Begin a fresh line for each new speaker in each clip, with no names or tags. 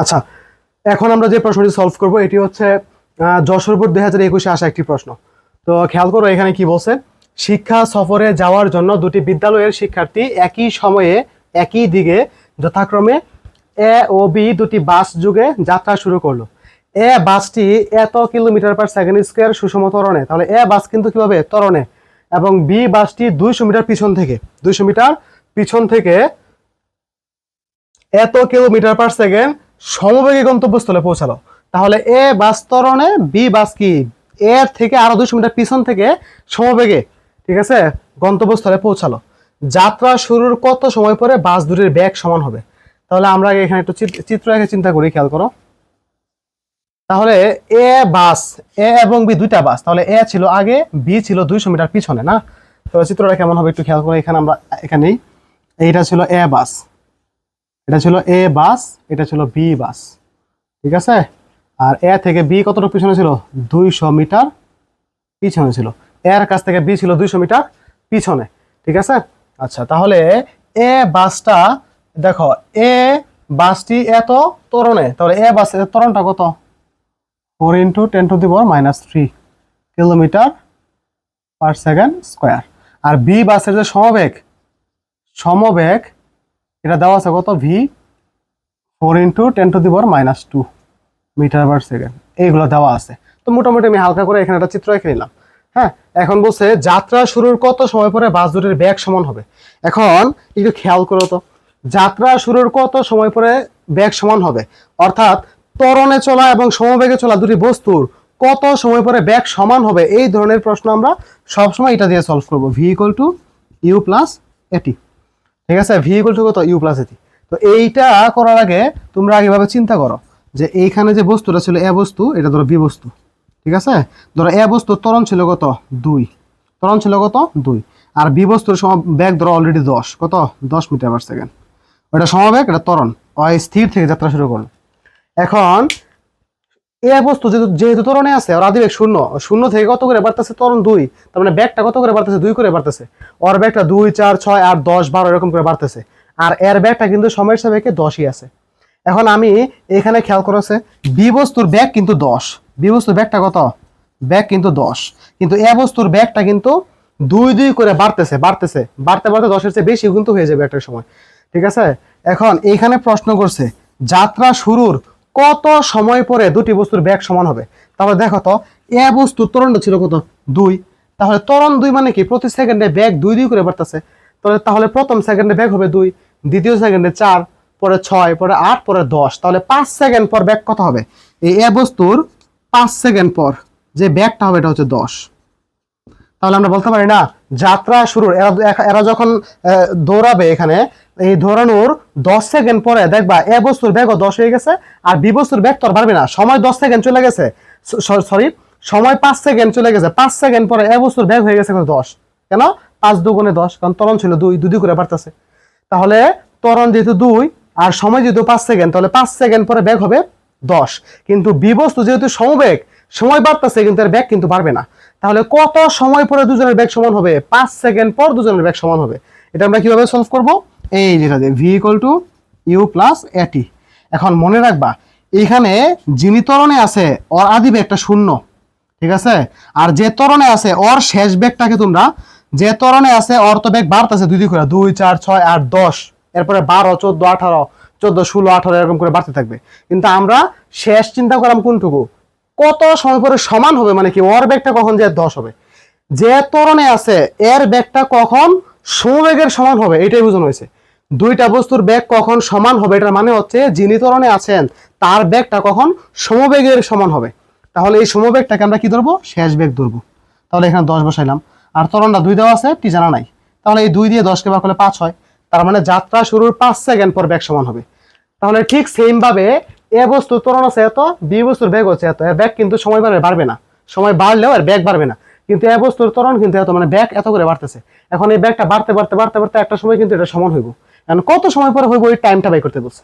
আচ্ছা এখন আমরা যে প্রশ্নটি সলভ করব এটি হচ্ছে আহ, যশোর বোর্ড দুই হাজার একুশে আসা একটি প্রশ্ন। তো খেয়াল করো এখানে কি বলছে? শিক্ষা সফরে যাওয়ার জন্য দুটি বিদ্যালয়ের শিক্ষার্থী একই সময়ে একই দিকে যথাক্রমে এ ও বি দুটি বাস যুগে যাত্রা শুরু করল। এ বাসটি এত কিলোমিটার পার সেকেন্ড স্কোয়ার সুষম তরণে তাহলে এ বাস কিন্তু কীভাবে? ত্বরণে। এবং বি বাসটি দুইশো মিটার পিছন থেকে দুইশো মিটার পিছন থেকে এত কিলোমিটার পার সেকেন্ড সমবেগে গন্তব্যস্থলে পৌঁছালো। তাহলে এ বাস ত্বরণে, বি বাস কি? এর থেকে আরও দুশো মিটার পিছন থেকে সমবেগে, ঠিক আছে, গন্তব্যস্থলে পৌঁছালো। যাত্রা শুরুর কত সময় পরে বাস দুটির ব্যাগ সমান হবে? তাহলে আমরা এখানে একটু চিত্র এঁকে চিন্তা করি, খেয়াল করো। তাহলে এ বাস, এ এবং বি দুইটা বাস, তাহলে এ ছিল আগে, বি ছিল দুইশো মিটার পিছনে, না? তো চিত্রটা কেমন হবে একটু খেয়াল করো এখানে আমরা, এখানেই। এইটা ছিল এ বাস। এটা ছিল এ বাস এটা ছিল বি বাস ঠিক আছে? আর এ থেকে বি কতটুকু পিছনে ছিল? দুইশো মিটার পিছনে ছিল। এর কাছ থেকে বি ছিল দুইশো মিটার পিছনে, ঠিক আছে? আচ্ছা তাহলে এ বাসটা দেখো এ বাসটি এত তরণে, তাহলে এ বাসের ত্বরণটা কত? Four into ten to the power minus three kilometre per second square R B বাসের যে সমবেগ সমবেগ এটা দেওয়া আছে কত? V four into ten to the power minus two metre per second এইগুলো দেওয়া আছে। তো মোটামুটি আমি হালকা করে এখানে একটা চিত্র এঁকে নিলাম। হ্যাঁ এখন বলছে যাত্রা শুরুর কত সময় পরে বাস দুটির ব্যাগ সমান হবে? এখন একটু খেয়াল করো তো। যাত্রা শুরুর কত সময় পরে ব্যাগ সমান হবে? অর্থাৎ ত্বরণে চলা এবং সমবেগে চলা দুটি বস্তুর কত সময় পরে ব্যাগ সমান হবে? এই ধরনের প্রশ্ন আমরা সবসময় এটা দিয়ে সলভ করব। V equal to u plus at ঠিক আছে? ভি ইকুয়াল টু কত? ইউ প্লাস এটি তো এইটা করার আগে তোমরা আগেভাবে চিন্তা করো যে এইখানে যে বস্তুটা ছিল এ বস্তু, এটা ধরো বি বস্তু। ঠিক আছে? ধরো এ বস্তুর ত্বরণ ছিল কত? দুই। তরণ ছিল কত? দুই। আর বি বস্তুর ব্যাগ ধরো অলরেডি দশ। কত? দশ মিটার পার সেকেন্ড ওটা সমবেগ, এটা ত্বরণ। স্থির থেকে যাত্রা শুরু করল। এখন এ বস্তু যেহেতু যেহেতু ত্বরণে আছে, আর আদিবেগ শূন্য শূন্য থেকে কত করে বাড়তেছে? ত্বরণ দুই, তার মানে ব্যাগটা কত করে বাড়তেছে? দুই করে বাড়তেছে। ওর ব্যাগটা দুই, চার, ছয়, আট, দশ, বারো এরকম করে বাড়তেছে। আর এর ব্যাগটা কিন্তু সময়ের সাপেক্ষে দশই আছে। এখন আমি এখানে খেয়াল করেছে, বি বস্তুর ব্যাগ কিন্তু দশ। বি বস্তুর ব্যাগটা কত? ব্যাগ কিন্তু দশ। কিন্তু এ বস্তুর ব্যাগটা কিন্তু দুই দুই করে বাড়তেছে বাড়তেছে। বাড়তে বাড়তে দশের চেয়ে বেশি কিন্তু হয়ে যাবে একটা সময়। ঠিক আছে? এখন এইখানে প্রশ্ন করছে, যাত্রা শুরুর কত সময় পরে দুটি বস্তুর ব্যাগ সমান হবে? তাহলে দেখো তো, এ বস্তুর ত্বরণটা ছিল কত? দুই। তাহলে ত্বরণ দুই মানে কি? প্রতি সেকেন্ডে ব্যাগ দুই দুই করে বাড়তেছে। তাহলে তাহলে প্রথম সেকেন্ডে ব্যাগ হবে দুই, দ্বিতীয় সেকেন্ডে চার, পরে ছয়, পরে আট, পরে দশ। তাহলে পাঁচ সেকেন্ড পর ব্যাগ কত হবে? এই এ বস্তুর পাঁচ সেকেন্ড পর যে ব্যাগটা হবে, এটা হচ্ছে দশ। তাহলে আমরা বলতে পারি না, যাত্রা শুরুর, এরা এরা যখন দৌড়াবে এখানে এই দৌড়ানোর দশ সেকেন্ড পরে দেখবা এ বস্তুর ব্যাগও দশ হয়ে গেছে আর বি বস্তুর ব্যাগ তো আর বাড়বে না। সময় দশ সেকেন্ড চলে গেছে। সরি সময় পাঁচ সেকেন্ড চলে গেছে। পাঁচ সেকেন্ড পরে এ বস্তুর ব্যাগ হয়ে গেছে? দশ? কেন? পাঁচ দুগুণে দশ, কারণ তরণ ছিল দুই দুই করে বাড়তেছে। তাহলে তরণ যেহেতু দুই আর সময় যেহেতু পাঁচ সেকেন্ড, তাহলে পাঁচ সেকেন্ড পরে ব্যাগ হবে দশ। কিন্তু বি বস্তু যেহেতু সমবেগ, সময় বাড়তেছে, কিন্তু এর ব্যাগ কিন্তু বাড়বে না। তাহলে কত সময় পরে দুজনের ব্যাগ সমান হবে? পাঁচ সেকেন্ড পর দুজনের ব্যাগ সমান হবে। এটা আমরা কীভাবে সলভ করব? এই যেটা দিয়ে v equal to u plus at এখন মনে রাখবা এখানে যিনি তরণে আছে, ওর আদি ব্যাগটা শূন্য, ঠিক আছে? আর যে তরণে আছে, ওর শেষ ব্যাগটাকে তোমরা, যে তরণে আছে, ওর তো ব্যাগ বাড়তেছে দুই দুই করে, দুই, চার, ছয়, আট, দশ, এরপরে বারো, চোদ্দ, আঠারো, চোদ্দ, ষোলো, আঠারো, এরকম করে বাড়তে থাকবে। কিন্তু আমরা শেষ চিন্তা করলাম কোনটুকু? কত সময় পরে সমান হবে? মানে কি, ওর ব্যাগটা কখন যে দশ হবে? যে ত্বরণে আছে, এর ব্যাগটা কখন সমবেগের সমান হবে? এটাই বোঝানো হয়েছে। দুইটা বস্তুর ব্যাগ কখন সমান হবে? এটার মানে হচ্ছে যিনি ত্বরণে আছেন, তার ব্যাগটা কখন সমবেগের সমান হবে। তাহলে এই সমবেগটাকে আমরা কি ধরবো? শেষ বেগ ধরবো। তাহলে এখানে দশ বসাইলাম। আর ত্বরণটা দুই দেওয়া আছে টি জানা নাই? তাহলে এই দুই দিয়ে দশকে ভাগ করলে পাঁচ হয়। তার মানে যাত্রা শুরুর পাঁচ সেকেন্ড পর ব্যাগ সমান হবে। তাহলে ঠিক সেমভাবে এ বস্তু ত্বরণ আছে এত, বি বস্তুর ব্যাগ হচ্ছে এত। এর ব্যাগ কিন্তু সময় বাড়বে বাড়বে না। সময় বাড়লেও এর ব্যাগ বাড়বে না। কিন্তু এ বস্তুর ত্বরণ কিন্তু এত মানে ব্যাগ এত করে বাড়তেছে। এখন এই ব্যাগটা বাড়তে বাড়তে বাড়তে বাড়তে একটা সময় কিন্তু এটা সমান হইব। এখন কত সময় পরে হইব ওই টাইমটা বাই করতে বলছে?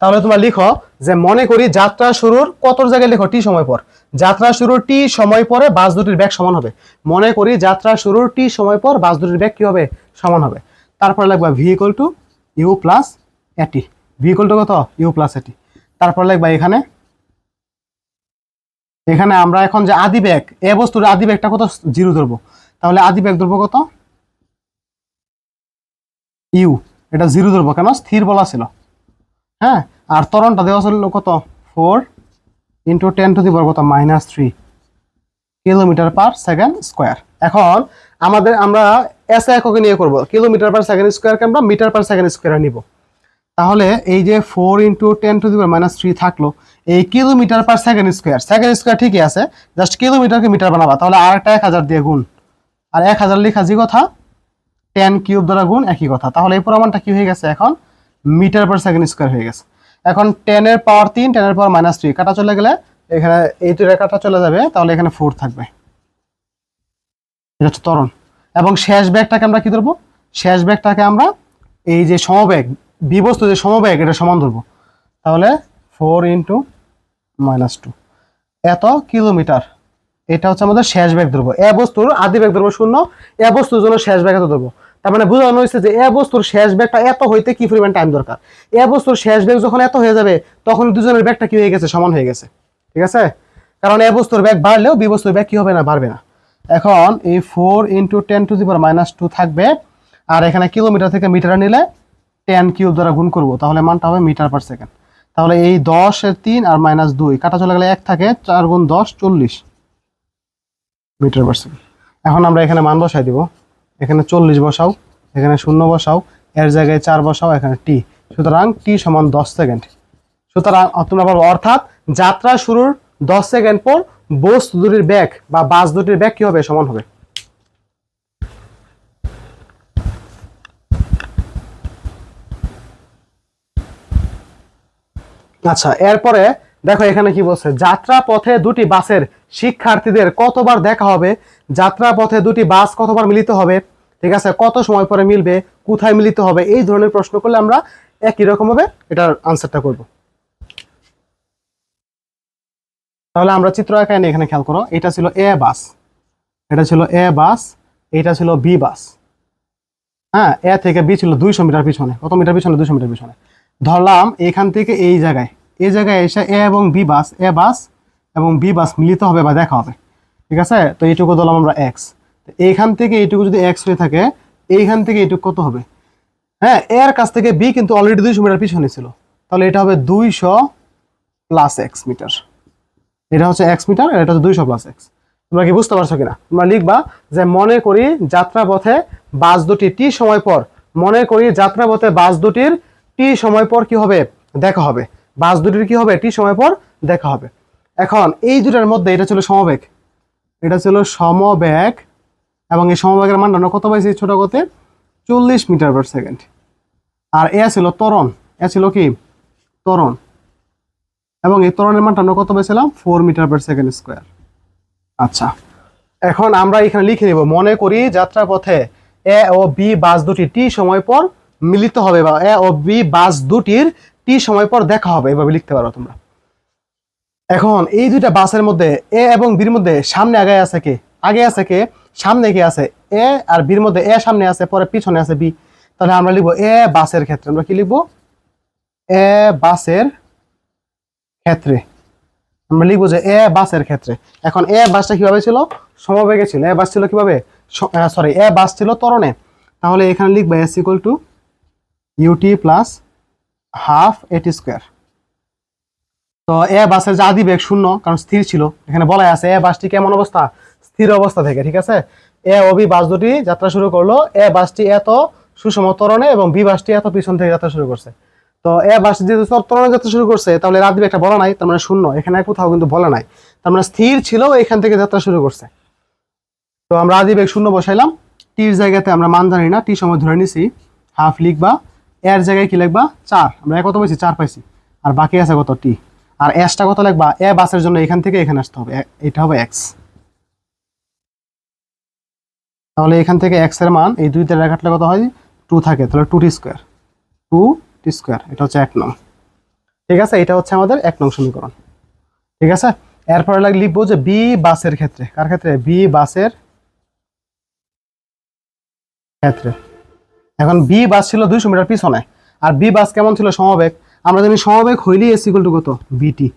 তাহলে তোমরা লিখো যে মনে করি যাত্রা শুরুর কত জায়গায় লিখো? টি সময় পর। যাত্রা শুরুর টি সময় পরে বাস দুটির ব্যাগ সমান হবে। মনে করি যাত্রা শুরুর টি সময় পর বাস দুটির ব্যাগ কি হবে? সমান হবে। তারপরে লাগবে v equal to u plus at v equal to কত? ইউ প্লাস এটি তারপর লাগবে এখানে এখানে আমরা এখন যে আদি ব্যাগ এ বস্তুর আদি ব্যাগটা কত? জিরো ধরবো। তাহলে আদি ব্যাগ ধরবো কত? ইউ। এটা জিরো ধরবো কেন? স্থির বলা ছিল। হ্যাঁ? আর ত্বরণটা দেওয়া ছিল কত? Four into ten to the power কত? Minus three kilometre per second square. এখন আমাদের আমরা এস এককে নিয়ে করব। কিলোমিটার পার সেকেন্ড স্কোয়ারকে আমরা মিটার পার সেকেন্ড স্কোয়ারে নিব। তাহলে এই যে four into ten to the minus three থাকল, এই kilometre per second square. Second square ঠিকই আছে, জাস্ট কিলোমিটারকে মিটার বানাবা। তাহলে আর একটা এক হাজার দিয়ে গুণ। আর এক হাজার লেখা যে কথা টেন কিউব দ্বারা গুণ একই কথা। তাহলে এই প্রমাণটা কি হয়ে গেছে এখন? মিটার পার সেকেন্ড স্কোয়ার হয়ে গেছে। এখন টেনের পাওয়ার তিন টেনের পাওয়ার মাইনাস থ্রি কাটা চলে গেলে এখানে এই দুই রেখাটা চলে যাবে, তাহলে এখানে ফোর থাকবে। এটা হচ্ছে ত্বরণ। এবং শেষ ব্যাগটাকে আমরা কি ধরবো? শেষ ব্যাগটাকে আমরা এই যে সমবেগ, বিবস্তু যে সমবেগ, এটা সমান ধরবো। তাহলে ফোর ইন্টু মাইনাস টু এত কিলোমিটার। এটা হচ্ছে আমাদের শেষ ব্যাগ ধরবো এ বস্তুর আদি ব্যাগ ধরবো শূন্য, এ বস্তুর জন্য শেষ ব্যাগ এত ধরবো তার মানে বোঝানো হয়েছে যে এ বস্তুর শেষ ব্যাগটা এত হইতে কি পরিমাণ টাইম দরকার? এ বস্তুর শেষ ব্যাগ যখন এত হয়ে যাবে, তখন দুজনের ব্যাগটা কি হয়ে গেছে? সমান হয়ে গেছে। ঠিক আছে? কারণ এ বস্তুর ব্যাগ বাড়লেও বি বস্তুর ব্যাগ কি হবে না? বাড়বে না। এখন এই four into ten to the minus two থাকবে। আর এখানে কিলোমিটার থেকে মিটার নিলে টেন কিউব দ্বারা গুণ করব। তাহলে মানটা হবে মিটার পার সেকেন্ড তাহলে এই দশের তিন আর মাইনাস দুই। কাটা চলে গেলে এক থাকে, চার গুণ দশ, চল্লিশ। মিটার পার সেকেন্ড এখন আমরা এখানে মান বসাই দিব। এখানে চল্লিশ বসাও, এখানে শূন্য বসাও, এর জায়গায় চার বসাও, এখানে টি। সুতরাং টি সমান দশ সেকেন্ড। সুতরাং তোমরা পারব অর্থাৎ যাত্রা শুরুর দশ সেকেন্ড পর বস্তু দুটির ব্যাগ বা বাস দুটির ব্যাগ কি হবে? সমান হবে। আচ্ছা এরপরে দেখো এখানে কি বলছে যাত্রা পথে দুটি বাসের শিক্ষার্থীদের কতবার দেখা হবে? যাত্রা পথে দুটি বাস কতবার মিলিত হবে? ঠিক আছে, কত সময় পরে মিলবে? কোথায় মিলিত হবে? এই ধরনের প্রশ্ন করলে আমরা একই রকম ভাবে এটার আনসারটা করব। তাহলে আমরা চিত্র আঁকায় এখানে খেয়াল করো, এটা ছিল এ বাস, এটা ছিল এ বাস, এটা ছিল বি বাস। হ্যাঁ এ থেকে বি ছিল দুইশো মিটার পিছনে। কত মিটার পিছনে? দুইশো মিটার পিছনে। ধরলাম এখান থেকে এই জায়গায়। এই জায়গায় এসে এ এবং বি বাস এ বাস এবং বি বাস মিলিত হবে বা দেখা হবে। ঠিক আছে? তো এইটুকু ধরলাম আমরা এক্স এইখান থেকে এইটুকু যদি এক্স হয়ে থাকে, এইখান থেকে এইটুকু কত হবে? হ্যাঁ এর কাছ থেকে বি কিন্তু অলরেডি দুইশো মিটার পিছনে ছিল। তাহলে এটা হবে দুইশো প্লাস এক্স মিটার এটা হচ্ছে এক্স মিটার এটা হচ্ছে দুইশো প্লাস এক্স তোমরা কি বুঝতে পারছ কিনা? তোমরা লিখবা যে মনে করি যাত্রাপথে বাস দুটি টি সময় পর। মনে করি যাত্রাপথে বাস দুটির টি সময় পর কি হবে? দেখা হবে। বাস দুটির কি হবে? টি সময় পর দেখা হবে। এখন এই দুটার মধ্যে এটা ছিল সমবেগ। এটা ছিল সমবেগ এবং এই সমবেগের মানটা আমরা কত পাইছি ছোট গতে? চল্লিশ মিটার পার সেকেন্ড আর এ ছিল তরণ এ ছিল কি? তরণ এবং এই ত্বরণের মানটা আমরা কত পেয়েছিলাম four metre per second square আচ্ছা। এখন আমরা এখানে লিখে নিব। মনে করি যাত্রা পথে এ ও বি বাস দুটি টি সময় পর মিলিত হবে বা এ ও বি বাস দুটির টি সময় পর দেখা হবে, এভাবে লিখতে পারো তোমরা। এখন এই দুইটা বাসের মধ্যে এ এবং বির মধ্যে সামনে আগে আছে কে? আগে আছে কে? সামনে কে আছে? এ আর বির মধ্যে এ সামনে আছে, পরে পিছনে আছে বি। তাহলে আমরা লিখব এ বাসের ক্ষেত্রে। আমরা কি লিখব? এ বাসের ক্ষেত্রে। আমরা লিখব যে এ বাসের ক্ষেত্রে। এখন এ বাসটা কীভাবে ছিল? সমবেগে ছিল। এ বাস ছিল কীভাবে? সরি এ বাস ছিল তরণে তাহলে এখানে লিখব s equal to u t plus half a t square. তো এ বাসের যে আদি বেগ শূন্য, কারণ স্থির ছিল, এখানে বলা আছে এ বাসটি কেমন অবস্থা? স্থির অবস্থা থেকে, ঠিক আছে? এ ও বি বাস দুটি যাত্রা শুরু করল, এ বাসটি এত সুষম ত্বরণে এবং বি বাসটি এত পিছন থেকে যাত্রা শুরু করছে। তো এ বাস যেহেতু ত্বরণে যাত্রা শুরু করছে, তাহলে রাত একটা বলা নাই, তার মানে শূন্য, এখানে কোথাও কিন্তু বলা নাই। তার মানে স্থির ছিল, এখান থেকে যাত্রা শুরু করছে। তো আমরা আদি বেগ শূন্য বসাইলাম, টির জায়গাতে আমরা মান জানি না, টি সময় ধরে নিছি, হাফ লিখবা এর জায়গায় কি লিখবা? চার। আমরা কত পাইছি? চার পাইছি। আর বাকি আছে কত? টি। আর এসটা কত লিখবা? এ বাসের জন্য এখান থেকে এখানে আসতে হবে। এটা হবে এক্স। তাহলে এখান থেকে এক্সের মান, এই দুইটা রেখাটলে কত হয়? টু থাকে। তাহলে two t square. Two t square. এটা হচ্ছে এক নং। ঠিক আছে? এটা হচ্ছে আমাদের এক নং সমীকরণ। ঠিক আছে? এরপরে লিখব যে বি বাসের ক্ষেত্রে। কার ক্ষেত্রে? বি বাসের ক্ষেত্রে। এখন বি বাস ছিল দুইশো মিটার পিছনে। আর বি বাস কেমন ছিল? সমবেগ। আমরা জানি সমবেগ হইলেই এস ইকুয়াল টু কত? বিটি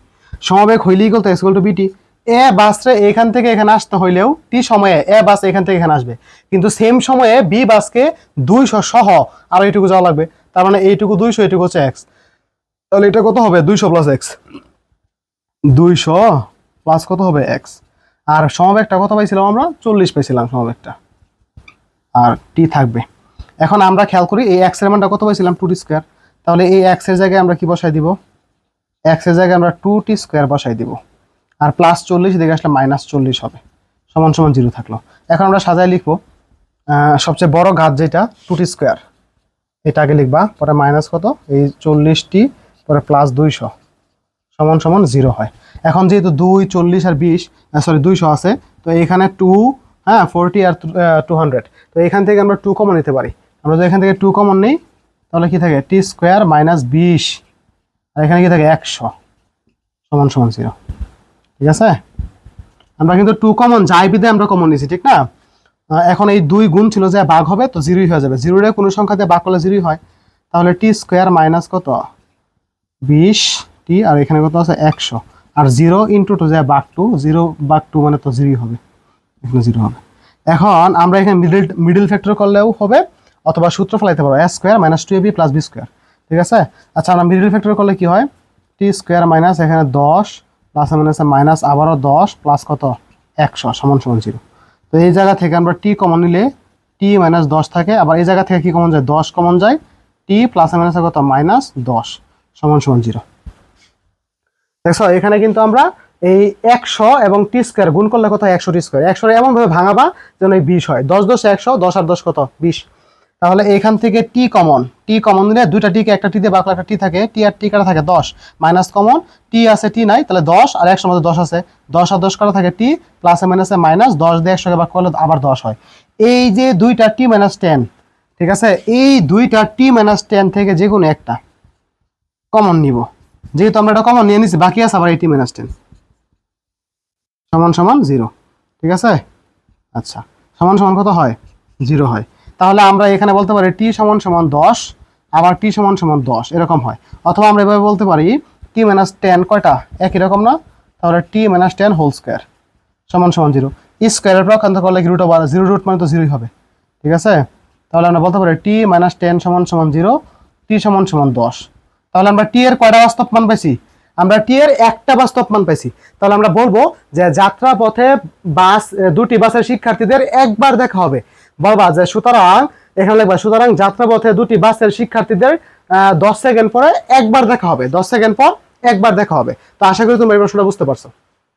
সমবেগ হইলেই কত? এস ইকুয়াল টু বিটি এ বাসরে এখান থেকে এখানে আসতে হইলেও টি সময়ে এ বাস এখান থেকে এখানে আসবে। কিন্তু সেম সময়ে বি বাসকে দুইশো সহ আর এইটুকু যাওয়া লাগবে। তার মানে এইটুকু দুইশো, এইটুকু হচ্ছে এক্স তাহলে এটা কত হবে? দুইশো প্লাস এক্স দুইশো প্লাস কত হবে? এক্স আর সমবেগটা কত পাইছিলাম আমরা? চল্লিশ পাইছিলাম সমবেগটা। আর টি থাকবে। এখন আমরা খেয়াল করি এই এক্সের মানটা কত পাইছিলাম? টু টি স্কোয়ার তাহলে এই এক্সের জায়গায় আমরা কি বসাই দিব? এক্সের জায়গায় আমরা টু টি স্কোয়ার বসাই দিব। আর প্লাস চল্লিশ দিকে আসলে মাইনাস চল্লিশ হবে। সমান সমান জিরো থাকল। এখন আমরা সাজায় লিখব সবচেয়ে বড় ঘাত যেটা টু টি স্কোয়ার এটা আগে লিখবা, পরে মাইনাস কত? এই চল্লিশটি, পরে প্লাস দুইশো। সমান সমান জিরো হয়। এখন যেহেতু দুই, চল্লিশ আর বিশ সরি দুইশো আছে, তো এখানে টু হ্যাঁ ফোরটি আর টু হান্ড্রেড তো এখান থেকে আমরা টু কমন নিতে পারি। আমরা যদি এখান থেকে টু কমন নিই, তাহলে কি থাকে? টি স্কোয়ার মাইনাস বিশ। আর এখানে কি থাকে? একশো। সমান সমান জিরো ঠিক আছে? আমরা কিন্তু টু কমন যাই বিদে আমরা কমন নিয়েছি ঠিক না? এখন এই দুই গুণ ছিল যে বাঘ হবে, তো জিরোই হয়ে যাবে। জিরোরে কোনো সংখ্যা দিয়ে ভাগ করলে জিরোই হয়। তাহলে টি স্কোয়ার মাইনাস কত? বিশ। টি আর এখানে কত আছে? একশো। আর জিরো ইন্টু টু যায় বাঘ টু জিরো বাঘ টু মানে তো জিরোই হবে। এখানে জিরো হবে। এখন আমরা এখানে মিডিল মিডিল ফ্যাক্টর করলেও হবে। অথবা সূত্র ফেলাইতে পারব a square minus two a b plus b square ঠিক আছে? আচ্ছা আমরা মিডল ফ্যাক্টর করলে কি হয়? টি স্কোয়ার মাইনাস এখানে দশ প্লাস মাইনাস মাইনাস আবারও দশ প্লাস কত? একশো, সমান সমান জিরো তো এই জায়গা থেকে আমরা টি কমন নিলে টি মাইনাস দশ থাকে, আবার এই জায়গা থেকে কি কমন যায়? দশ কমন যায়। টি প্লাস মাইনাস কত? মাইনাস দশ, সমান সমান জিরো দেখছ, এখানে কিন্তু আমরা এই একশো এবং টি স্কোয়ার গুণ করলে কত একশো টি স্কোয়ার একশো এমনভাবে ভাঙাবা যেন এই বিশ হয়। দশ দশ একশো, দশ আর দশ কত? বিশ। তাহলে এখান থেকে টি কমন টি কমন দিলে দুইটা টিকে একটা টিতে বাকলা একটা টি থাকে টি আর টি কাটা থাকে দশ মাইনাস কমন টি আছে টি নাই, তাহলে দশ আর একশো মধ্যে দশ আছে। দশ আর দশ কাটা থাকে টি প্লাসে মাইনাসে মাইনাস দশ দিয়ে একশোকে বাক করলে আবার দশ হয়। এই যে দুইটা টি মাইনাস টেন ঠিক আছে? এই দুইটা টি মাইনাস টেন থেকে যে কোনো একটা কমন নিব। যেহেতু আমরা এটা কমন নিয়ে নিচ্ছি বাকি আছে আবার এই টি মাইনাস টেন সমান সমান জিরো ঠিক আছে? আচ্ছা সমান সমান কত হয়? জিরো হয়। তাহলে আমরা এখানে বলতে পারি টি সমান সমান দশ, আবার টি সমান সমান দশ, এরকম হয়। অথবা আমরা এভাবে বলতে পারি টি মাইনাস টেন কয়টা? একই রকম না? তাহলে t minus ten whole square সমান সমান জিরো স্কোয়ারের পর প্রকান্ত করলে কি রুট ওভার জিরো রুট মানে তো জিরোই হবে। ঠিক আছে? তাহলে আমরা বলতে পারি টি মাইনাস টেন সমান সমান জিরো টি সমান সমান দশ। তাহলে আমরা টি এর কয়টা বাস্তব মান পাইছি? আমরা টি এর একটা বাস্তব মান পাইছি। তাহলে আমরা বলব যে যাত্রা পথে বাস, দুটি বাসের শিক্ষার্থীদের একবার দেখা হবে। বলবা যে সুতরাং, এখানে লিখবা, সুতরাং যাত্রাপথে দুটি বাসের শিক্ষার্থীদের দশ সেকেন্ড পরে একবার দেখা হবে, দশ সেকেন্ড পর একবার দেখা হবে। তো আশা করি তোমরা এই প্রশ্নটা বুঝতে পারছ।